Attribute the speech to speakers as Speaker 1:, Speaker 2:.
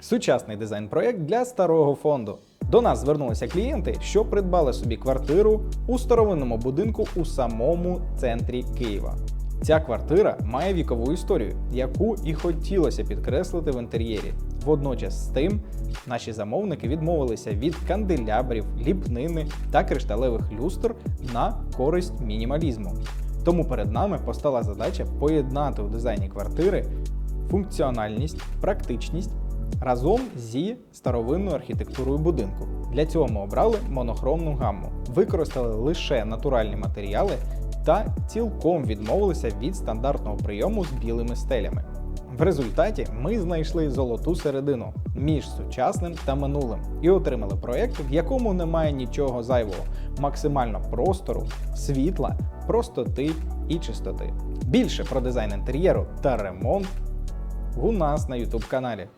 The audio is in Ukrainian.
Speaker 1: Сучасний дизайн-проект для старого фонду. До нас звернулися клієнти, що придбали собі квартиру у старовинному будинку у самому центрі Києва. Ця квартира має вікову історію, яку і хотілося підкреслити в інтер'єрі. Водночас з тим наші замовники відмовилися від канделябрів, ліпнини та кришталевих люстр на користь мінімалізму. Тому перед нами постала задача поєднати у дизайні квартири функціональність, практичність разом зі старовинною архітектурою будинку. Для цього ми обрали монохромну гамму, використали лише натуральні матеріали та цілком відмовилися від стандартного прийому з білими стелями. В результаті ми знайшли золоту середину між сучасним та минулим і отримали проєкт, в якому немає нічого зайвого, максимально простору, світла, простоти і чистоти. Більше про дизайн інтер'єру та ремонт у нас на YouTube каналі.